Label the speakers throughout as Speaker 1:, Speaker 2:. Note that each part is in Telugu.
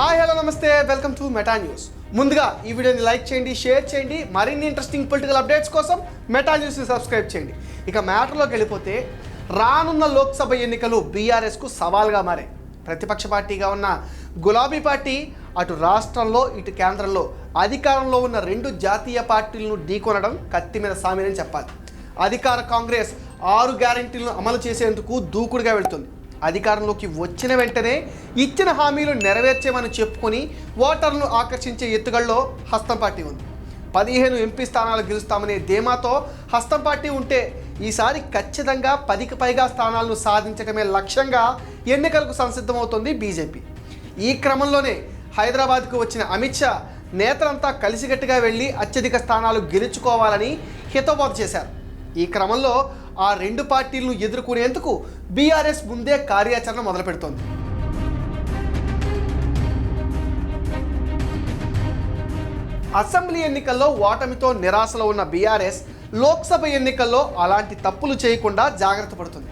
Speaker 1: హాయ్ హలో నమస్తే. Welcome to Meta News. ముందుగా ఈ వీడియోని లైక్ చేయండి షేర్ చేయండి. మరిన్ని ఇంట్రెస్టింగ్ పొలిటికల్ అప్డేట్స్ కోసం మెటా న్యూస్ని సబ్స్క్రైబ్ చేయండి. ఇక మ్యాటర్లోకి వెళ్ళిపోతే రానున్న లోక్సభ ఎన్నికలు బీఆర్ఎస్కు సవాల్గా మారాయి ప్రతిపక్ష పార్టీగా ఉన్న గులాబీ పార్టీ అటు రాష్ట్రంలో ఇటు కేంద్రంలో అధికారంలో ఉన్న రెండు జాతీయ పార్టీలను ఢీకొనడం కత్తి మీద సామీనని చెప్పాలి. అధికార కాంగ్రెస్ ఆరు గ్యారెంటీలను అమలు చేసేందుకు దూకుడుగా వెళుతుంది. అధికారంలోకి వచ్చిన వెంటనే ఇచ్చిన హామీలు నెరవేర్చేమని చెప్పుకొని ఓటర్లను ఆకర్షించే ఎత్తుగల్లో హస్తం పార్టీ ఉంది. పదిహేను ఎంపీ స్థానాలు గెలుస్తామనే ధీమాతో హస్తం పార్టీ ఉంటే ఈసారి ఖచ్చితంగా పదికి పైగా స్థానాలను సాధించడమే లక్ష్యంగా ఎన్నికలకు సంసిద్ధమవుతోంది బీజేపీ. ఈ క్రమంలోనే హైదరాబాద్కు వచ్చిన అమిత్ షా నేతలంతా కలిసికట్టుగా వెళ్ళి అత్యధిక స్థానాలు గెలుచుకోవాలని హితబోధ చేశారు. ఈ క్రమంలో ఆ రెండు పార్టీలను ఎదుర్కొనేందుకు బీఆర్ఎస్ ముందే కార్యాచరణ మొదలుపెడుతోంది. అసెంబ్లీ ఎన్నికల్లో ఓటమితో నిరాశలో ఉన్న బీఆర్ఎస్ లోక్సభ ఎన్నికల్లో అలాంటి తప్పులు చేయకుండా జాగ్రత్త పడుతుంది.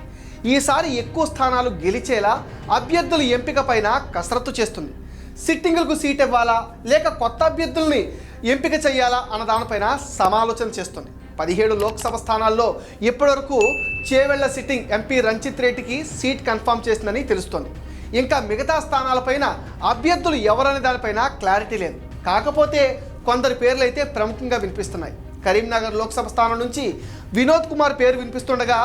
Speaker 1: ఈసారి ఎక్కువ స్థానాలు గెలిచేలా అభ్యర్థుల ఎంపిక పైన కసరత్తు చేస్తుంది. సిట్టింగులకు సీట్ ఇవ్వాలా లేక కొత్త అభ్యర్థుల్ని ఎంపిక చేయాలా అన్న దానిపైన సమాలోచన చేస్తుంది. పదిహేడు లోక్సభ స్థానాల్లో ఇప్పటివరకు చేవెళ్ళ సిట్టింగ్ ఎంపీ రంజిత్ రెడ్డికి సీట్ కన్ఫర్మ్ చేసిందని తెలుస్తోంది. ఇంకా మిగతా స్థానాలపైన అభ్యర్థులు ఎవరనే దానిపైన క్లారిటీ లేదు. కాకపోతే కొందరి పేర్లు అయితే ప్రముఖంగా వినిపిస్తున్నాయి. కరీంనగర్ లోక్సభ స్థానం నుంచి వినోద్ కుమార్ పేరు వినిపిస్తుండగా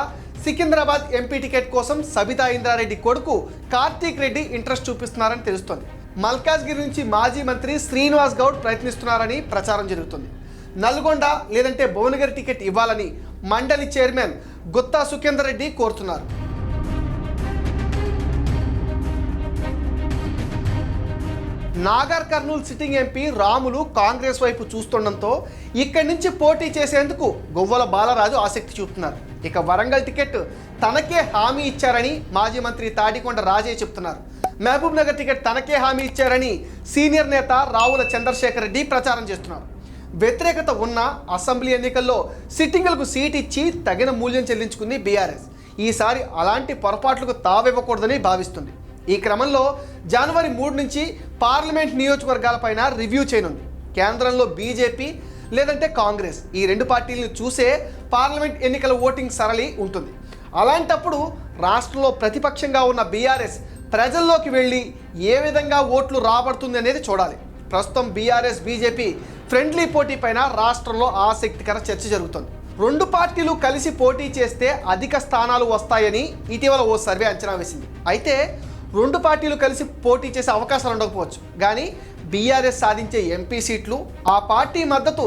Speaker 1: సికింద్రాబాద్ ఎంపీ టికెట్ కోసం సబితా ఇంద్రారెడ్డి కొడుకు కార్తీక్ రెడ్డి ఇంట్రెస్ట్ చూపిస్తున్నారని తెలుస్తోంది. మల్కాజ్గిరి నుంచి మాజీ మంత్రి శ్రీనివాస్ గౌడ్ ప్రయత్నిస్తున్నారని ప్రచారం జరుగుతుంది. నల్గొండ లేదంటే భువనగిరి టికెట్ ఇవ్వాలని మండలి చైర్మన్ గుత్తా సుఖేందర్ రెడ్డి కోరుతున్నారు. Nagar Kurnool sitting MP Ramulu Congress వైపు చూస్తుండటంతో ఇక్కడి నుంచి పోటీ చేసేందుకు గొవ్వల బాలరాజు ఆసక్తి చూపుతున్నారు. ఇక వరంగల్ టికెట్ తనకే హామీ ఇచ్చారని మాజీ మంత్రి తాడికొండ రాజే చెప్తున్నారు. మహబూబ్ నగర్ టికెట్ తనకే హామీ ఇచ్చారని సీనియర్ నేత రావుల చంద్రశేఖర్ రెడ్డి ప్రచారం చేస్తున్నారు. వ్యతిరేకత ఉన్న అసెంబ్లీ ఎన్నికల్లో సిట్టింగులకు సీట్ ఇచ్చి తగిన మూల్యం చెల్లించుకుంది బీఆర్ఎస్. ఈసారి అలాంటి పొరపాట్లకు తావివ్వకూడదని భావిస్తుంది. ఈ క్రమంలో జనవరి మూడు నుంచి పార్లమెంట్ నియోజకవర్గాలపైన రివ్యూ చేయనుంది. కేంద్రంలో బీజేపీ లేదంటే కాంగ్రెస్ ఈ రెండు పార్టీలను చూసే పార్లమెంట్ ఎన్నికల ఓటింగ్ సరళి ఉంటుంది. అలాంటప్పుడు రాష్ట్రంలో ప్రతిపక్షంగా ఉన్న బీఆర్ఎస్ ప్రజల్లోకి వెళ్ళి ఏ విధంగా ఓట్లు రాబడుతుంది అనేది చూడాలి. ప్రస్తుతం బీఆర్ఎస్ బీజేపీ ఫ్రెండ్లీ పోటీ పైన రాష్ట్రంలో ఆసక్తికర చర్చ జరుగుతుంది. రెండు పార్టీలు కలిసి పోటీ చేస్తే అధిక స్థానాలు వస్తాయని ఇటీవల ఓ సర్వే అంచనా వేసింది. అయితే రెండు పార్టీలు కలిసి పోటీ చేసే అవకాశాలు ఉండకపోవచ్చు. కానీ బీఆర్ఎస్ సాధించే ఎంపీ సీట్లు ఆ పార్టీ మద్దతు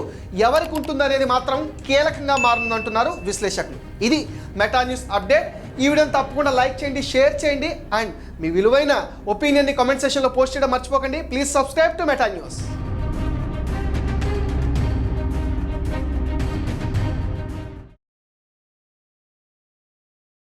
Speaker 1: ఎవరికి ఉంటుందనేది మాత్రం కీలకంగా మారుందంటున్నారు విశ్లేషకులు. ఇది మెటా న్యూస్ అప్డేట్. ఈ వీడియోని తప్పకుండా లైక్ చేయండి షేర్ చేయండి అండ్ మీ విలువైన ఒపీనియన్ని కామెంట్ సెషన్లో పోస్ట్ చేయడం మర్చిపోకండి. Please subscribe to Meta News.